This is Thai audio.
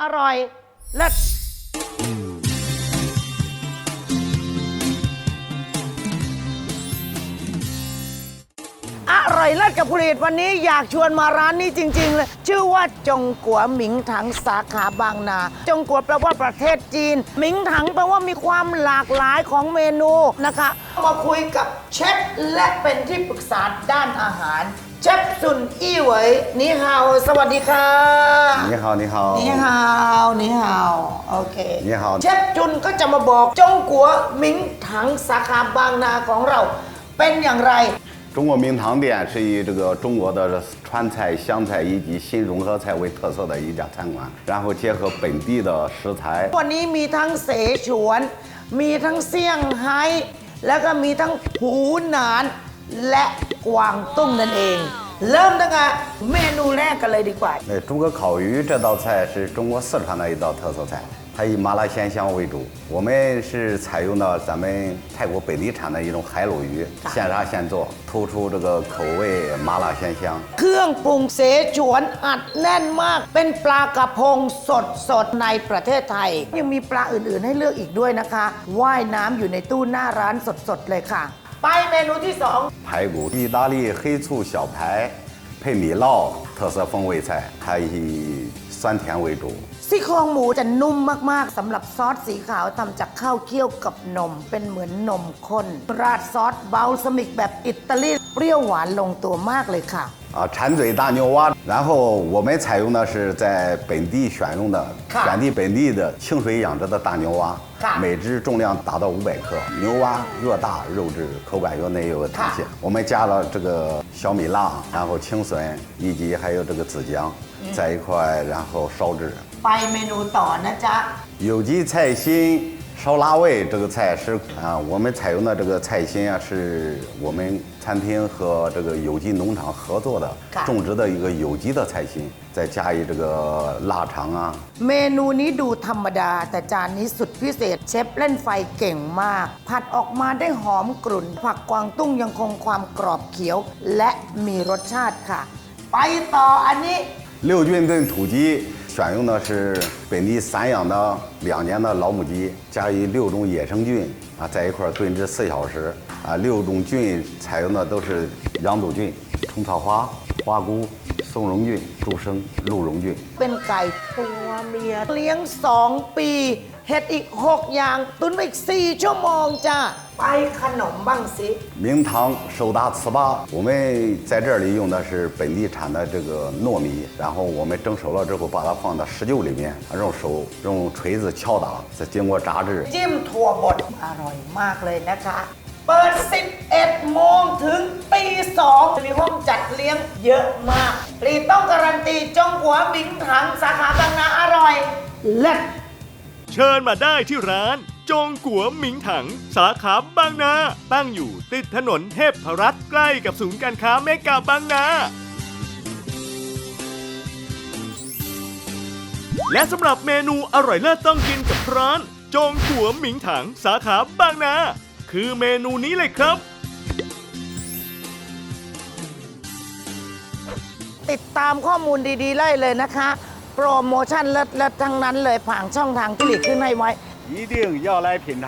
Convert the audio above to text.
อร่อยเลิศอร่อยเลิศกับผลิตวันนี้อยากชวนมาร้านนี้จริง ๆ เลย ชื่อว่าจงกัวหมิงถังสาขาบางนา จงกัวแปลว่าประเทศจีน หมิงถังแปลว่ามีความหลากหลายของเมนูนะคะ มาคุยกับเชฟและเป็นที่ปรึกษาด้านอาหาร เชฟซุนอี้เหวยนี่ฮาวสวัสดีค่ะ 你好，你好。 นี่ฮาวนี่ฮาวโอเค นี่ฮาว เชฟจุนก็จะมาบอกจงกัวหมิงถังสาขาบางนาของเรา เป็นอย่างไร 中国明堂店是以这个中国的川菜、湘菜以及新融合菜为特色的一家餐馆，然后结合本地的食材。 วันนี้มีทั้งเสฉวน มีทั้งเซี่ยงไฮ้แล้วก็มีทั้งหูหนาน และกวางตุ้งนั่นเอง เริ่มตั้งแต่เมนูแรกกันเลยดีกว่า 呃，中国烤鱼这道菜是中国四川的一道特色菜，它以麻辣鲜香为主。我们是采用的咱们泰国本地产的一种海鲈鱼，现杀现做，突出这个口味麻辣鲜香。 เครื่องปรุงเสฉวนอัดแน่นมาก เป็นปลากระพงสดสดๆในประเทศไทย ยังมีปลาอื่นๆให้เลือกอีกด้วยนะคะ ว่ายน้ำอยู่ในตู้หน้าร้านสดๆเลยค่ะ ไปเมนูที่สอง 排骨，意大利黑醋小排配米酪特色风味菜，它以酸甜为主。 ซี่โครงหมูจะนุ่มมากๆสำหรับซอสสีขาวทำจากข้าวเคี่ยวกับนม เป็นเหมือนนมข้น ราดซอสเบลซามิกแบบอิตาลีเปรี้ยวหวานลงตัวมากเลยค่ะ 啊，馋嘴大牛蛙，然后我们采用的是在本地选用的、选地本地的清水养殖的大牛蛙，每只重量达到五百克。牛蛙越大，肉质口感越嫩，越弹性。我们加了这个小米辣，然后青笋，以及还有这个紫姜，在一块然后烧制。有机菜心烧腊味，这个菜是啊，我们采用的这个菜心啊，是我们。餐厅和这个有机农场合作的看种植的一个有机的菜心，再加以这个腊肠啊， เมนูนี้ดูธรรมดา แต่จานนี้สุดพิเศษ เชฟเล่นไฟเก่งมาก ผัดออกมาได้หอมกรุ่น ผักกวางตุ้งยังคงความกรอบเขียว และมีรสชาติค่ะ ไปต่ออันนี้ 六菌炖土鸡选用的是本地散养的两年的老母鸡，加以六种野生菌啊，在一块儿炖制四小时 啊，六种菌采用的都是羊肚菌、虫草花、花菇、松茸菌、杜生、鹿茸菌。 เป็นไก่ตัวเมีย เลี้ยง 2 ปี เห็ดอีก 6 อย่าง ตุนไปอีก 4 ชั่วโมงจ้ะ ไปขนมบ้างสิ 明堂手打糍粑，我们在这里用的是本地产的这个糯米，然后我们蒸熟了之后，把它放到石臼里面，用手用锤子敲打，再经过炸制。 จิ้มถั่วบดอร่อยมากเลยนะคะ เปิด 11 โมงถึงตี2มีห้องจัดเลี้ยงเยอะมากรีต้องการันตีจงหัวหมิงถังสาขาบางนาอร่อย เลิศเชิญมาได้ที่ร้าน จงกัวหมิงถัง สาขาบางนา ตั้งอยู่ติดถนนเทพรัตน์ใกล้กับศูนย์การค้าเมกาบางนา และสำหรับเมนูอร่อยเลิศต้องกินกับร้าน จงกัวหมิงถัง สาขาบางนา คือเมนูนี้เลยครับ ติดตามข้อมูลดีๆไล่เลยนะคะ โปรโมชั่นเลิศๆทั้งนั้นเลยผ่านช่องทางที่หลีกขึ้นให้ไว้ 一定要来品尝。